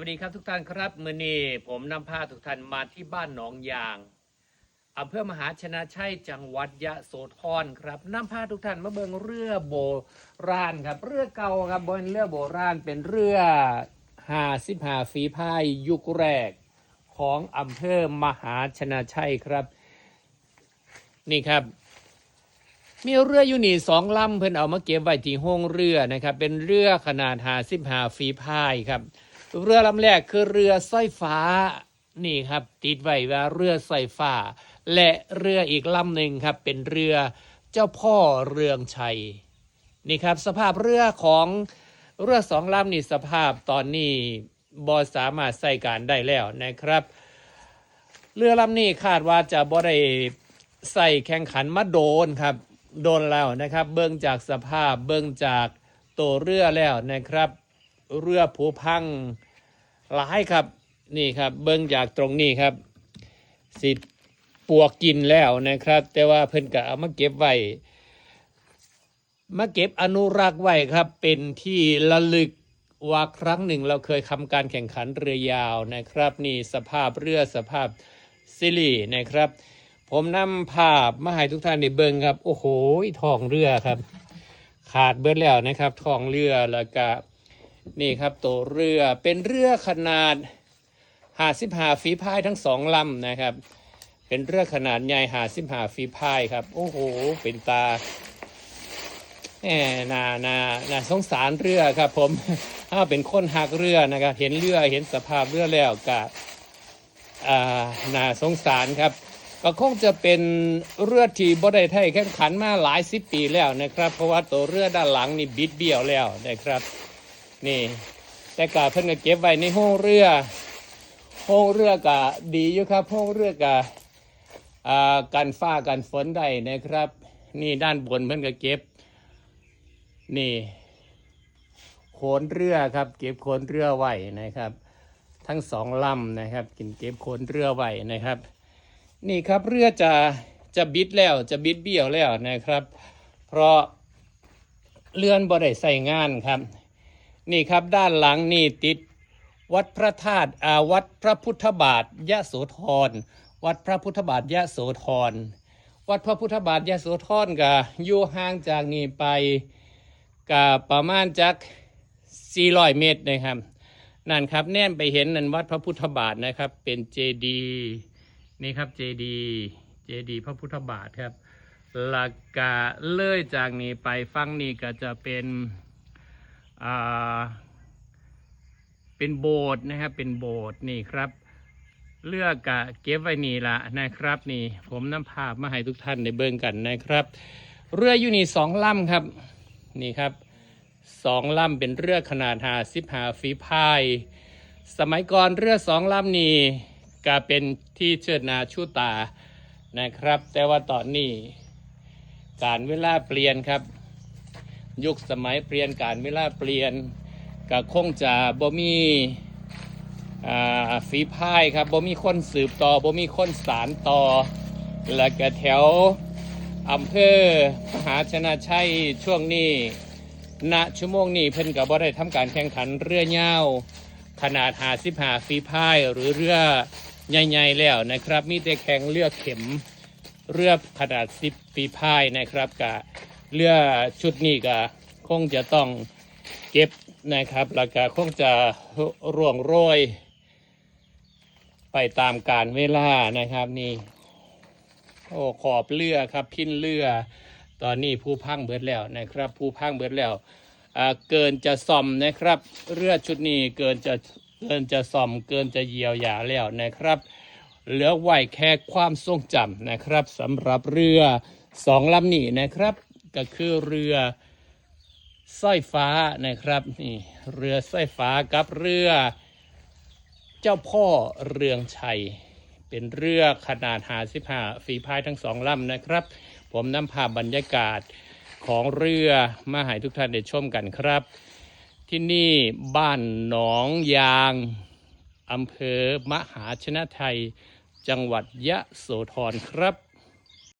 วัสดีครับทุกท่านครับมือนี้ผมนำพาทุกท่านมาที่บ้านหนองยางอำเภอมหาชนะชัยจังหวัดยะโสธรครับนำพาทุกท่านมาเบิงเรือโบราณครับ เรือเก่าครับบนเรือโบราณเป็นเรือหาสิบหาฝีพายยุคแรกของอำเภอมหาชนะชัยครับ นี่ครับ มีเรืออยู่นี่สองลำเพิ่นเอามาเก็บไว้ที่ห้องเรือนะครับ เป็นเรือขนาดหาสิบหาฝีพายครับ เรือลำแรกคือเรือสร้อยฟ้านี่ครับ ติดไว้ว่าเรือสร้อยฟ้า และเรืออีกลำหนึ่งครับ เป็นเรือเจ้าพ่อเรืองชัยนี่ครับ สภาพเรือของเรือสองลำนี่สภาพตอนนี้บอสามารถใส่การได้แล้วนะครับ เรือลำนี้คาดว่าจะบ่ได้ใส่แข่งขันมาโดนครับ โดนแล้วนะครับ เบิ่งจากสภาพเบิ่งจากตัวเรือแล้วนะครับ เรือผูพังหลายครับนี่ครับเบิ่งจากตรงนี้ครับสิปวกกินแล้วนะครับ แต่ว่าเพิ่นก็เอามาเก็บไว้มาเก็บอนุรักษ์ไว้ครับ เป็นที่ระลึกว่าครั้งหนึ่งเราเคยทำการแข่งขันเรือยาวนะครับ นี่สภาพเรือสภาพซิลีนะครับ ผมนำภาพมาให้ทุกท่านได้เบิ่งครับ โอ้โหทองเรือครับ ขาดเบิดแล้วนะครับทองเรือแล้วก็ นี่ครับตัวเรือเป็นเรือขนาดหาสิบหาฝีพายทั้งสองลำนะครับ เป็นเรือขนาดใหญ่หาสิบหาฝีพายครับ โอ้โห เป็นตาแหมนานานาสงสารเรือครับ ผมถ้าเป็นคนหักเรือนะครับ เห็นเรือเห็นสภาพเรือแล้วก็อ่าน่าสงสารครับ ก็คงจะเป็นเรือที่บ่ได้ไทยแข่งขันมาหลายสิบปีแล้วนะครับ เพราะว่าตัวเรือด้านหลังนี่บิดเบี้ยวแล้วนะครับ นี่ แต่กาเพิ่นก็เก็บไว้ในห้องเรือห้องเรือกะดีอยู่ครับห้องเรือกะอ่ากันฟ้ากันฝนได้นะครับ นี่ด้านบนเพิ่นก็เก็บ นี่โขนเรือครับ เก็บโขนเรือไว้นะครับ ทั้งสองลำนะครับกินเก็บโขนเรือไว้นะครับ นี่ครับเรือจะจะบิดแล้วจะบิดเบี้ยวแล้วนะครับ เพราะเลื่อนบ่ได้ใส่งานครับ นี่ครับด้านหลังนี่ติด วัดพระธาตุอาวัดพระพุทธบาทยะโสธรวัดพระพุทธบาทยะโสธรวัดพระพุทธบาทยะโสธรก็อยู่ห่างจากนี้ไปก็ประมาณจัก400 เมตรนะครับนั่นครับแน่นไปเห็นนั่นวัดพระพุทธบาทนะครับ เป็นเจดีนี่ครับเจดีเจดีพระพุทธบาทครับหลักกะเลื่อยจากนี้ไปฟังนี่ก็จะเป็น เป็นโบสถ์นะครับ เป็นโบสถ์นี่ครับ เลือกกะเก็บไว้นี่ละนะครับ นี่ผมนำภาพมาให้ทุกท่านได้เบิ่งกันนะครับ เรืออยู่นี่สองลำครับ นี่ครับสองลำเป็นเรือขนาดหาสิบหาฝีพาย สมัยก่อนเรือสองลำนี้ก็เป็นที่เชิดนาชูตานะครับ แต่ว่าตอนนี้การเวลาเปลี่ยนครับ ยุคสมัยเปลี่ยนการเวลาเปลี่ยนก็คงจะบ่มีฝีพายครับบ่มีคนสืบต่อบ่มีคนสารต่อ แล้วก็แถวอำเภอมหาชนะชัยช่วงนี้ณชั่วโมงนี้เพิ่นก็บ่ได้ทำการแข่งขันเรือยาวขนาดหาสิบหาฝีพายหรือเรือใหญ่ๆแล้วนะครับ มีแต่แข่งเรือเข็มเรือขนาดสิบฝีพายนะครับกับ เรือชุดนี้ก็คงจะต้องเก็บนะครับแล้วก็คงจะร่วงโรย ไปตามการเวลานะครับนี่โอ้ขอบเรือครับพินเรือ ตอนนี้ผู้พังเบิดแล้วนะครับ ผู้พังเบิดแล้วเกินจะซ่อมนะครับ เรือชุดนี้เกินจะเกินจะซ่อมเกินจะเยียวยาแล้วนะครับ เหลือไหวแค่ความทรงจำนะครับสำหรับเรือสองลำนี้นะครับ ก็คือเรือสร้อยฟ้านะครับนี่เรือสร้อยฟ้ากับเรือ เจ้าพ่อเรืองชัย เป็นเรือขนาดหาสิบห้าฝีพายทั้งสองลำนะครับ ผมนำภาพบรรยากาศของเรือมาให้ทุกท่านได้ชมกันครับ ที่นี่บ้านหนองยางอำเภอมหาชนะไทย จังหวัดยะโสธรครับ